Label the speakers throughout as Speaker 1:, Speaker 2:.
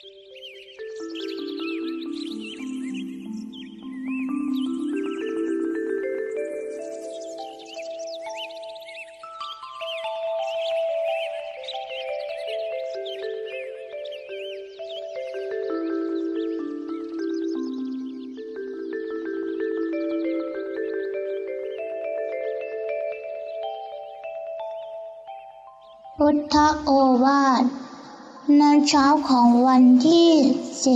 Speaker 1: พุทธโอวาท ในเช้าของวันที่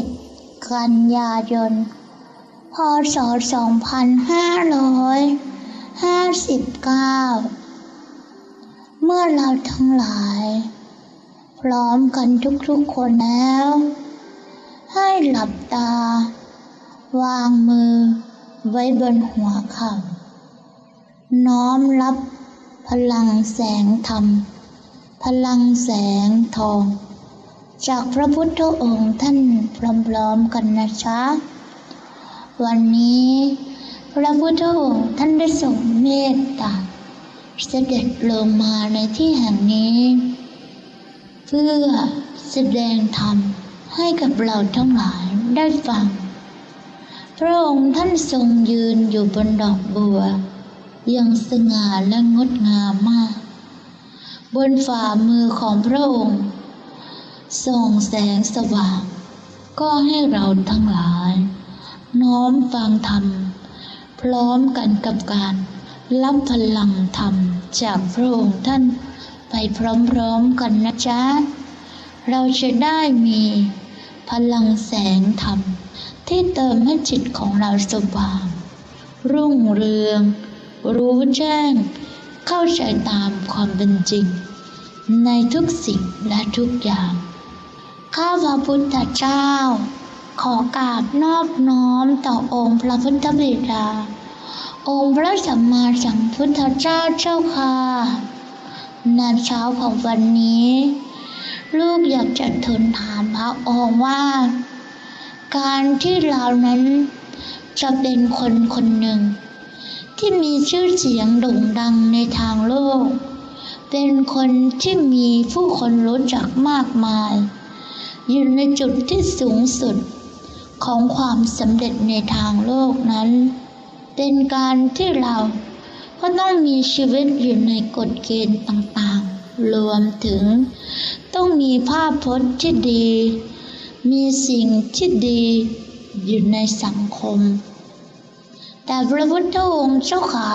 Speaker 1: 10 กันยายน พศ 2559 เมื่อเราทั้งหลาย พร้อมกันทุกๆคนแล้ว ให้หลับตา วางมือไว้บนหัวเข่าน้อมรับพลังแสงธรรม พลังแสงทอง จากพระพุทธองค์ท่านพร้อมๆกันนะจ๊ะวันนี้พระพุทธองค์ท่านได้ทรงเมตตาเสด็จลงมาในที่แห่งนี้ เพื่อแสดงธรรมให้กับเราทั้งหลายได้ฟัง พระองค์ท่านทรงยืนอยู่บนดอกบัวย่างสง่าและงดงามมาก บนฝ่ามือของพระองค์ ส่องแสงสว่าง ก็ให้เราทั้งหลาย น้อมฟังธรรม พร้อมกันกับการรับพลังธรรมจากพระองค์ท่านไปพร้อมๆกันนะจ๊ะ เราจะได้มีพลังแสงธรรม ที่เติมให้จิตของเราสว่าง รุ่งเรือง รู้แจ้ง เข้าใจตามความเป็นจริง ในทุกสิ่งและทุกอย่าง ข้าพระพุทธเจ้า ขอกราบนอบน้อมต่อองค์พระพุทธบิดา องค์พระสัมมาสัมพุทธเจ้าเจ้าค่ะในเช้าของวันนี้ ลูกอยากจะทูลถามพระองค์ว่า การที่เรานั้นจะเป็นคนคนหนึ่ง ที่มีชื่อเสียงโด่งดังในทางโลก เป็นคนที่มีผู้คนรู้จักมากมาย อยู่ในจุดที่สูงสุดของความสำเร็จในทางโลกนั้น เป็นการที่เราก็ต้องมีชีวิตอยู่ในกฎเกณฑ์ต่างๆ รวมถึง ต้องมีภาพพจน์ที่ดี มีสิ่งที่ดีอยู่ในสังคม แต่พระพุทธองค์เจ้าขา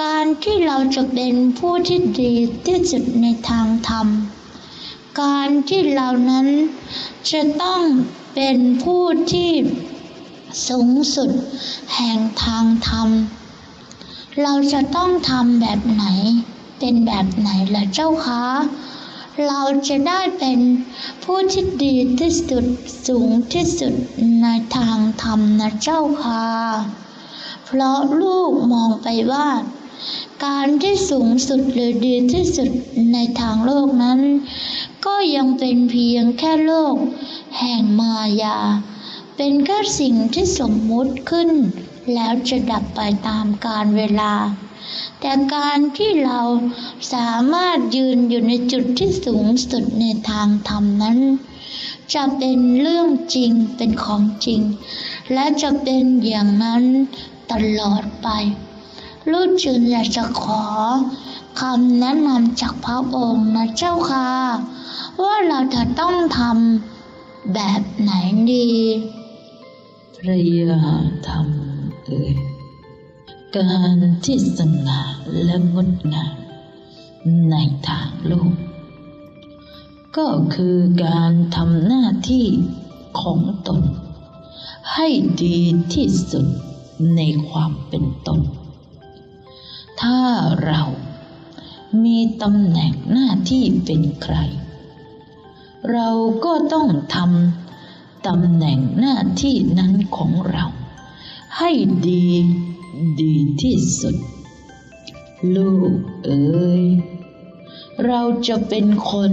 Speaker 1: การที่เราจะเป็นผู้ที่ดีที่สุดในทางธรรม การที่เรานั้น จะต้องเป็นผู้ที่สูงสุดแห่งทางธรรม เราจะต้องทำแบบไหน เป็นแบบไหนล่ะเจ้าคะ เราจะได้เป็นผู้ที่ดีที่สุดสูงที่สุดในทางธรรมนะเจ้าค่ะ เพราะลูกมองไปว่า การที่สูงสุดหรือดีที่สุดในทางโลกนั้น ก็ยังเป็นเพียงแค่โลก แห่งมายา เป็นแค่สิ่งที่สมมุติขึ้น แล้วจะดับไปตามกาลเวลา แต่การที่เราสามารถยืนอยู่ในจุดที่สูงสุดในทางธรรมนั้น จะเป็นเรื่องจริงเป็นของจริง และจะเป็นอย่างนั้นตลอดไปลูกจึงอยากจะขอ คำแนะนำจากพระองค์นะเจ้าค่ะ ว่าเราจะต้องทำแบบไหนดี
Speaker 2: พระยาธรรมเอ่ยการที่สง่าและงดงามในทางโลก ก็คือการทำหน้าที่ของตน ให้ดีที่สุดในความเป็นตน ถ้าเรา มีตำแหน่งหน้าที่เป็นใคร เราก็ต้องทำตำแหน่งหน้าที่นั้นของเรา ให้ดีดีที่สุด ลูกเอ๋ยเราจะเป็นคน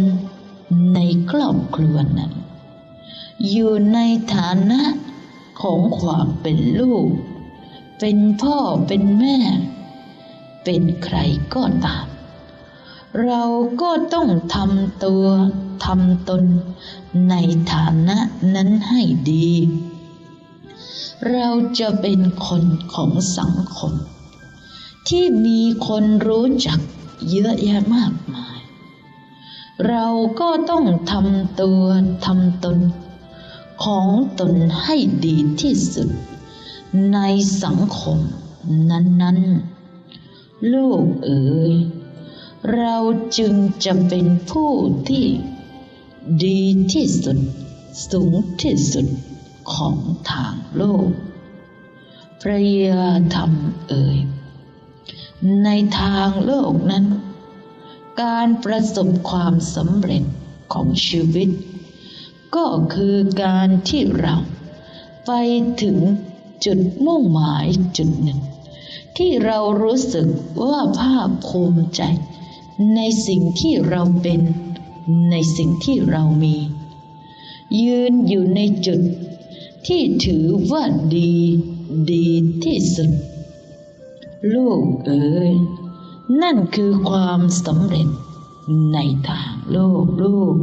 Speaker 2: ในครอบครัวนั้น อยู่ในฐานะของความเป็นลูก เป็นพ่อเป็นแม่ เป็นใครก็ตาม เราก็ต้องทำตัวทำตนในฐานะนั้นให้ดี เราจะเป็นคนของสังคม ที่มีคนรู้จักเยอะแยะมากมาย เราก็ต้องทำตัวทำตนของตนให้ดีที่สุด ในสังคมนั้นๆ ลูกเอ๋ย เราจึงจะเป็นผู้ที่ดีที่สุด สูงที่สุดของทางโลก พระยาธรรมเอ่ย ในทางโลกนั้น การประสบความสำเร็จของชีวิต ก็คือการที่เราไปถึงจุดมุ่งหมายจุดหนึ่ง ที่เรารู้สึกว่าภาคภูมิใจ ในสิ่งที่เราเป็น ในสิ่งที่เรามี ยืนอยู่ในจุดที่ถือว่าดี ดีที่สุด ลูกเอ๋ยนั่นคือความสำเร็จในทางโลกลูก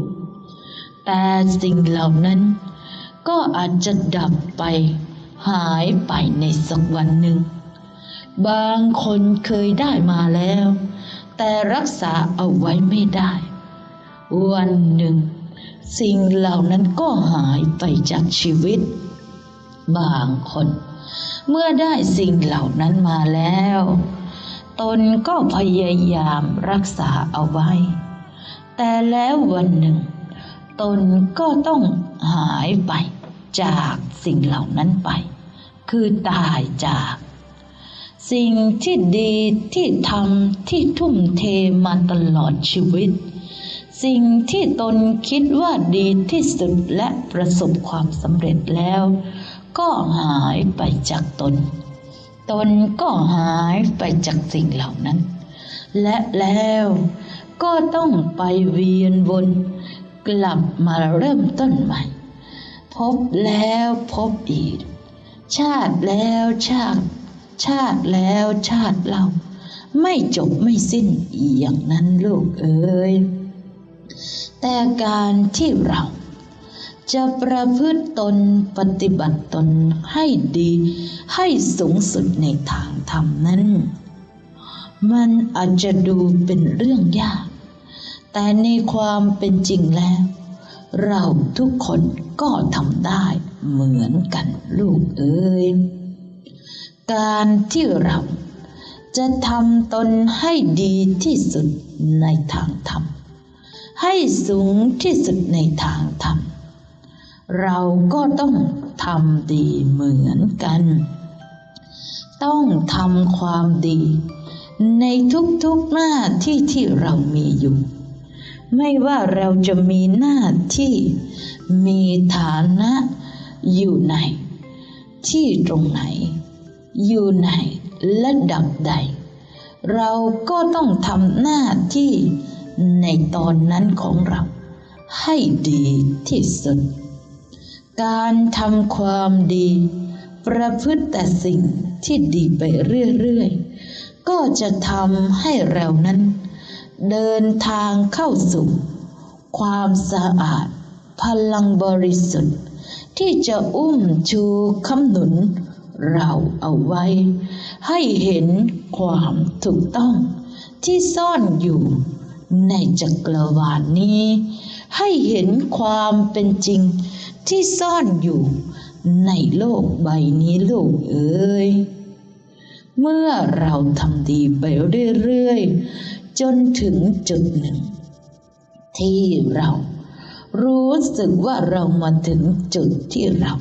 Speaker 2: แต่สิ่งเหล่านั้นก็อาจจะดับไป หายไปในสักวันหนึ่ง บางคนเคยได้มาแล้ว แต่รักษาเอาไว้ไม่ได้ วันหนึ่ง สิ่งเหล่านั้นก็หายไปจากชีวิต บางคน เมื่อได้สิ่งเหล่านั้นมาแล้ว ตนก็พยายามรักษาเอาไว้ แต่แล้ววันหนึ่ง ตนก็ต้องหายไปจากสิ่งเหล่านั้นไป คือตายจาก สิ่งที่ดีที่ทำที่ทุ่มเทมาตลอดชีวิต สิ่งที่ตนคิดว่าดีที่สุดและประสบความสำเร็จแล้ว ก็หายไปจากตน ตนก็หายไปจากสิ่งเหล่านั้น และแล้วก็ต้องไปเวียนวนกลับมาเริ่มต้นใหม่ พบแล้วพบอีก ชาติแล้วชาติ ชาติแล้วชาติเล่า ไม่จบไม่สิ้นอย่างนั้นลูกเอ๋ยแต่การที่เราจะประพฤติตนปฏิบัติตนให้ดีให้สูงสุดในทางธรรมนั้น มันอาจจะดูเป็นเรื่องยาก แต่ในความเป็นจริงแล้ว เราทุกคนก็ทำได้เหมือนกันลูกเอ๋ย การที่เราจะทำตนให้ดีที่สุดในทางธรรม ให้สูงที่สุดในทางธรรม เราก็ต้องทำดีเหมือนกัน ต้องทำความดี ในทุกๆหน้าที่ที่เรามีอยู่ ไม่ว่าเราจะมีหน้าที่มีฐานะอยู่ไหน ที่ตรงไหน อยู่ไหนระดับใด เราก็ต้องทำหน้าที่ในตอนนั้นของเรา ให้ดีที่สุด การทำความดี ประพฤติแต่สิ่งที่ดีไปเรื่อยๆ ก็จะทำให้เรานั้น เดินทางเข้าสู่ ความสะอาดพลังบริสุทธิ์ ที่จะอุ้มชูคำหนุน เราเอาไว้ ให้เห็นความถูกต้องที่ซ่อนอยู่ในจักรวาลนี้ ให้เห็นความเป็นจริงที่ซ่อนอยู่ในโลกใบนี้ลูกเอ๋ยเมื่อเราทำดีไปเรื่อยๆ จนถึงจุดหนึ่ง ที่เรารู้สึกว่าเรามาถึงจุดที่เรา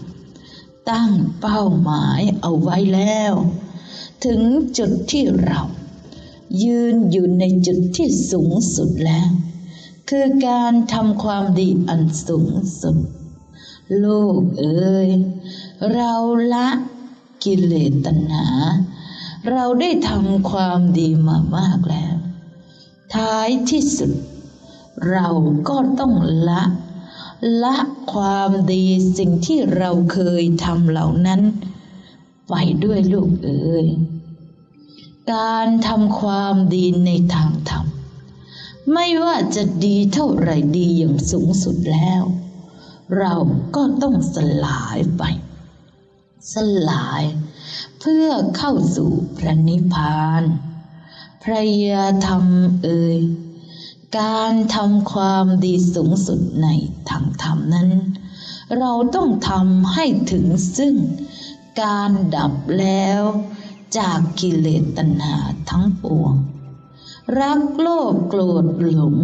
Speaker 2: ตั้งเป้าหมายเอาไว้แล้ว ถึงจุดที่เรา ยืนอยู่ในจุดที่สูงสุดแล้ว คือการทำความดีอันสูงสุด ลูกเอ๋ยเราละกิเลสตัณหา เราได้ทำความดีมามากแล้ว ท้ายที่สุด เราก็ต้องละ ละความดีสิ่งที่เราเคยทำเหล่านั้น ไปด้วยลูกเอ๋ยการทำความดีในทางธรรม ไม่ว่าจะดีเท่าไหรดีอย่างสูงสุดแล้ว เราก็ต้องสลายไป สลายเพื่อเข้าสู่พระนิพพานพระยาธรรมเอ่ย การทำความดีสูงสุดในทางธรรมนั้น เราต้องทำให้ถึงซึ่งการดับแล้วจากกิเลสตัณหาทั้งปวง รักโลภโกรธหลง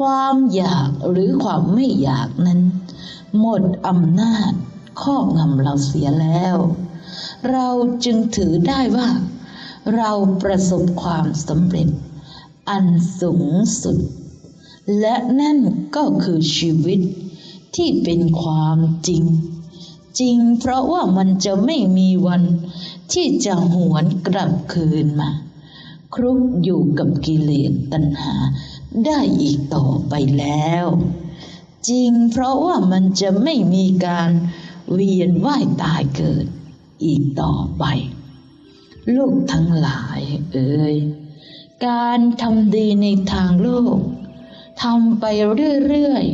Speaker 2: ความอยากหรือความไม่อยากนั้น หมดอำนาจครอบงำเราเสียแล้ว เราจึงถือได้ว่า เราประสบความสำเร็จ อันสูงสุด และนั่นก็คือชีวิตที่เป็นความจริง จริงเพราะว่ามันจะไม่มีวันที่จะหวนกลับคืนมา ครุกอยู่กับกิเลสตัณหาได้อีกต่อไปแล้ว จริงเพราะว่ามันจะไม่มีการเวียนว่ายตายเกิดอีกต่อไป ลูกทั้งหลายเอ่ย การทำดีในทางโลกทำไปเรื่อย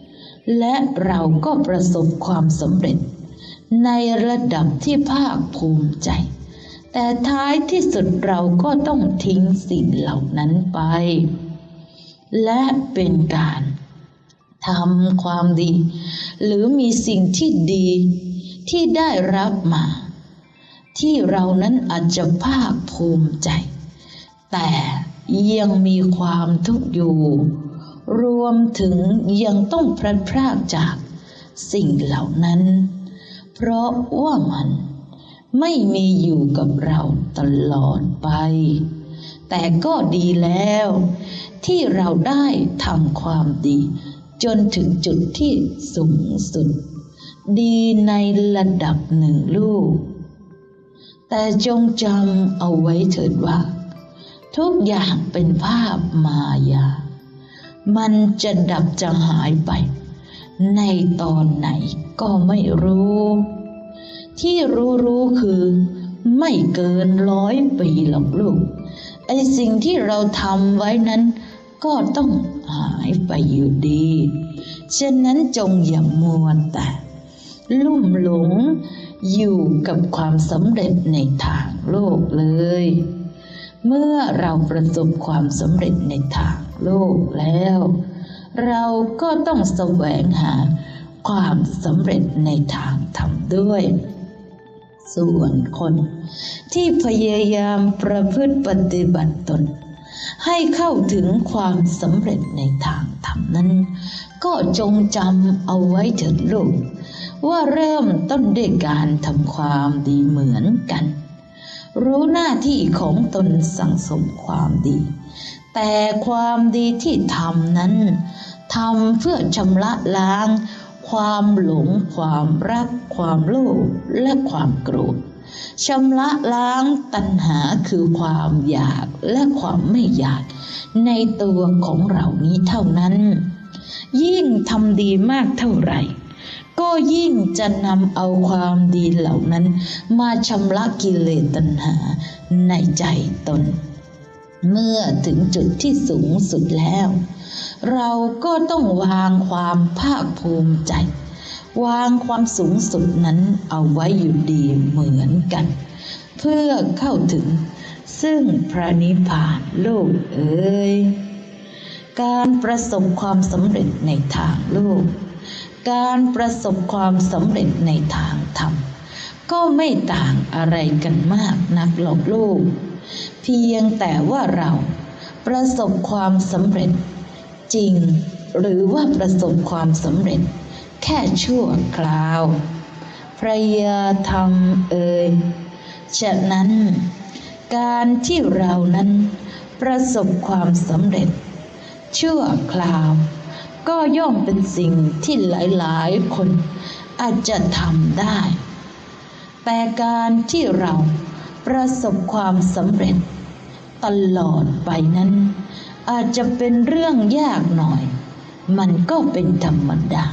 Speaker 2: ๆ และเราก็ประสบความสำเร็จ ในระดับที่ภาคภูมิใจ แต่ท้ายที่สุดเราก็ต้องทิ้งสิ่งเหล่านั้นไป และเป็นการทำความดี หรือมีสิ่งที่ดีที่ได้รับมา ที่เรานั้นอาจจะภาคภูมิใจ แต่ยังมีความทุกข์อยู่ รวมถึงยังต้องพลัดพรากจากสิ่งเหล่านั้น เพราะว่ามันไม่มีอยู่กับเราตลอดไป แต่ก็ดีแล้ว ที่เราได้ทำความดี จนถึงจุดที่สูงสุด ดีในระดับหนึ่งลูก แต่จงจำเอาไว้เถิดว่า ทุกอย่างเป็นภาพมายา มันจะดับจะหายไป ในตอนไหนก็ไม่รู้ ที่รู้รู้คือ ไม่เกินร้อยปีหรอกลูก ไอสิ่งที่เราทำไว้นั้น ก็ต้องหายไปอยู่ดี ฉะนั้นจงอย่ามัวแต่ลุ่มหลงอยู่กับความสำเร็จในทางโลกเลย เมื่อเราประสบความสำเร็จในทางโลกแล้ว เราก็ต้องแสวงหาความสำเร็จในทางธรรมด้วย ส่วนคนที่พยายามประพฤติปฏิบัติตน ให้เข้าถึงความสำเร็จในทางธรรมนั้น ก็จงจำเอาไว้เถิดลูกว่าเริ่มต้นด้วยการทำความดีเหมือนกัน รู้หน้าที่ของตนสั่งสมความดี แต่ความดีที่ทำนั้นทำเพื่อชำระล้าง ความหลง ความรัก ความโลภและความโกรธชำระล้างตัณหาคือความอยากและความไม่อยาก ในตัวของเรานี้เท่านั้น ยิ่งทำดีมากเท่าไหร่ ก็ยิ่งจะนำเอาความดีเหล่านั้น มาชำระกิเลสตัณหาในใจตน เมื่อถึงจุดที่สูงสุดแล้ว เราก็ต้องวางความภาคภูมิใจ วางความสูงสุดนั้นเอาไว้อยู่ดีเหมือนกัน เพื่อเข้าถึงซึ่งพระนิพพานโลกเอ๋ยการประสบความสำเร็จในทางโลก การประสบความสำเร็จในทางธรรม ก็ไม่ต่างอะไรกันมากนักหรอกลูก เพียงแต่ว่าเราประสบความสำเร็จ จริงหรือว่าประสบความสำเร็จ แค่ชั่วคราว พระยาธรรมเอ่ยฉะนั้น การที่เรานั้นประสบความสำเร็จ ชั่วคราว ย่อมเป็นสิ่งที่หลายๆ คนอาจจะทำได้ แต่การที่เราประสบความสำเร็จ ตลอดไปนั้น อาจจะเป็นเรื่องยากหน่อย มันก็เป็นธรรมดา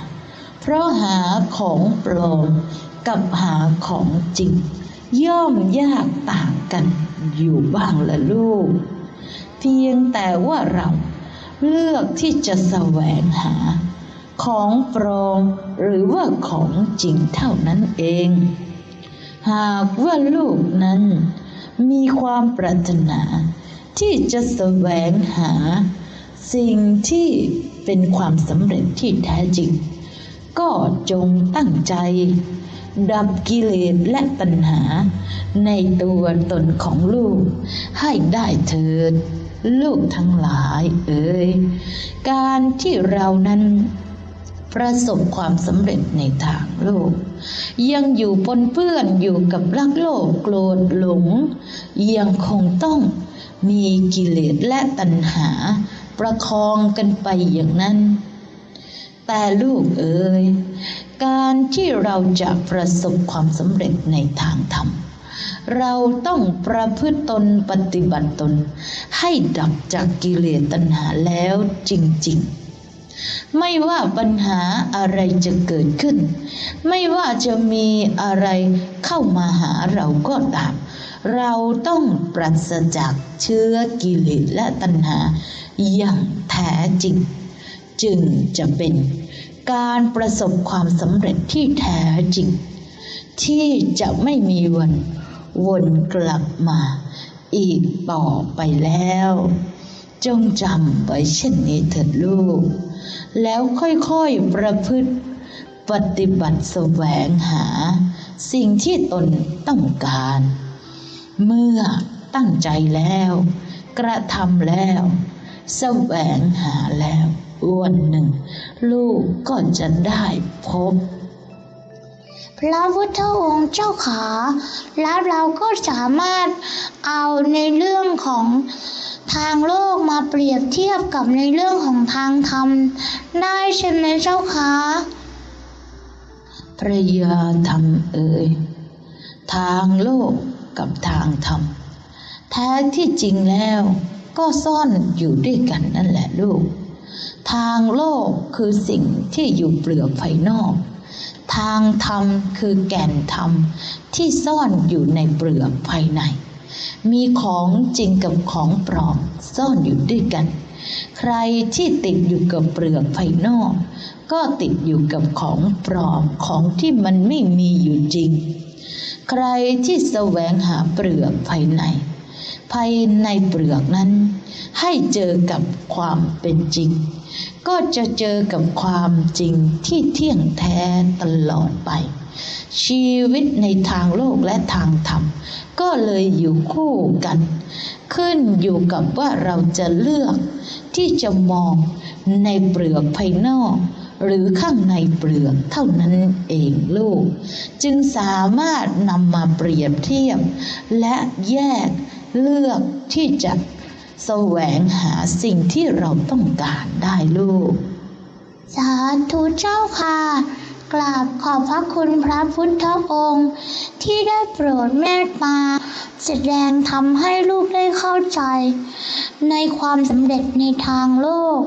Speaker 2: เพราะหาของปลอมกับหาของจริง ย่อมยากต่างกันอยู่บ้างละลูก เพียงแต่ว่าเรา เลือกที่จะแสวงหา ของปลอมหรือว่าของจริงเท่านั้นเอง หากว่าลูกนั้นมีความปรารถนา ที่จะแสวงหา สิ่งที่เป็นความสำเร็จที่แท้จริง ก็จงตั้งใจ ดับกิเลสและตัณหา ในตัวตนของลูกให้ได้เถิด ลูกทั้งหลายเอ่ยการที่เรานั้นประสบความสำเร็จในทางโลก ยังอยู่ปนเปื้อนอยู่กับรักโลภโกรธหลง ยังคงต้องมีกิเลสและตัณหา ประคองกันไปอย่างนั้น แต่ลูกเอ๋ยการที่เราจะประสบความสำเร็จในทางธรรม เราต้องประพฤติตนปฏิบัติตน ให้ดับจากกิเลสตัณหาแล้วจริงๆ ไม่ว่าปัญหาอะไรจะเกิดขึ้น ไม่ว่าจะมีอะไรเข้ามาหาเราก็ตาม เราต้องปราศจากเชื้อกิเลสและตัณหาอย่างแท้จริง จึงจะเป็นการประสบความสำเร็จที่แท้จริง ที่จะไม่มีวัน วนกลับมา อีกต่อไปแล้ว จงจำไว้เช่นนี้เถิดลูก แล้วค่อยๆประพฤติปฏิบัติแสวงหา สิ่งที่ตนต้องการ เมื่อตั้งใจแล้ว กระทำแล้วแสวงหาแล้ววันหนึ่ง ลูกก็จะได้พบ
Speaker 1: พระพุทธองค์เจ้าขา แล้วเราก็สามารถเอาในเรื่องของทางโลกมาเปรียบเทียบกับในเรื่องของทางธรรม ได้ใช่ไหมเจ้าคะ
Speaker 2: พระยาธรรมเอ่ยทางโลกกับทางธรรม แท้ที่จริงแล้วก็ซ่อนอยู่ด้วยกันนั่นแหละลูก ทางโลกคือสิ่งที่อยู่เปลือกภายนอก ทางธรรมคือแก่นธรรมที่ซ่อนอยู่ในเปลือกภายใน มีของจริงกับของปลอมซ่อนอยู่ด้วยกัน ใครที่ติดอยู่กับเปลือกภายนอก ก็ติดอยู่กับของปลอมของที่มันไม่มีอยู่จริง ใครที่แสวงหาเปลือกภายใน ภายในเปลือกนั้น ให้เจอกับความเป็นจริง ก็จะเจอกับความจริงที่เที่ยงแท้ตลอดไป ชีวิตในทางโลกและทางธรรม ก็เลยอยู่คู่กัน ขึ้นอยู่กับว่าเราจะเลือกที่จะมองในเปลือกภายนอก หรือข้างในเปลือกเท่านั้นเองลูก จึงสามารถนำมาเปรียบเทียบ และแยกเลือกที่จะ แสวงหาสิ่งที่เราต้องการได้ลูก
Speaker 1: สาธุเจ้าค่ะ กราบขอบพระคุณพระพุทธองค์ ที่ได้โปรดเมตตาแสดงทำให้ลูกได้เข้าใจ ในความสำเร็จในทางโลก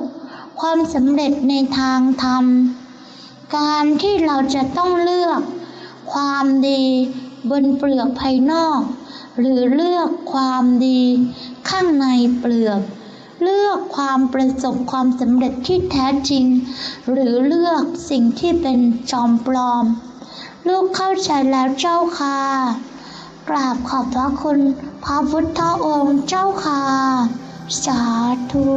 Speaker 1: ความสำเร็จในทางธรรม การที่เราจะต้องเลือก ความดีบนเปลือกภายนอก หรือเลือกความดี ข้างในเปลือก เลือกความประสบความสำเร็จที่แท้จริง หรือเลือกสิ่งที่เป็นจอมปลอม ลูกเข้าใจแล้วเจ้าค่ะกราบขอบพระคุณพระพุทธองค์เจ้าค่ะ สาธุ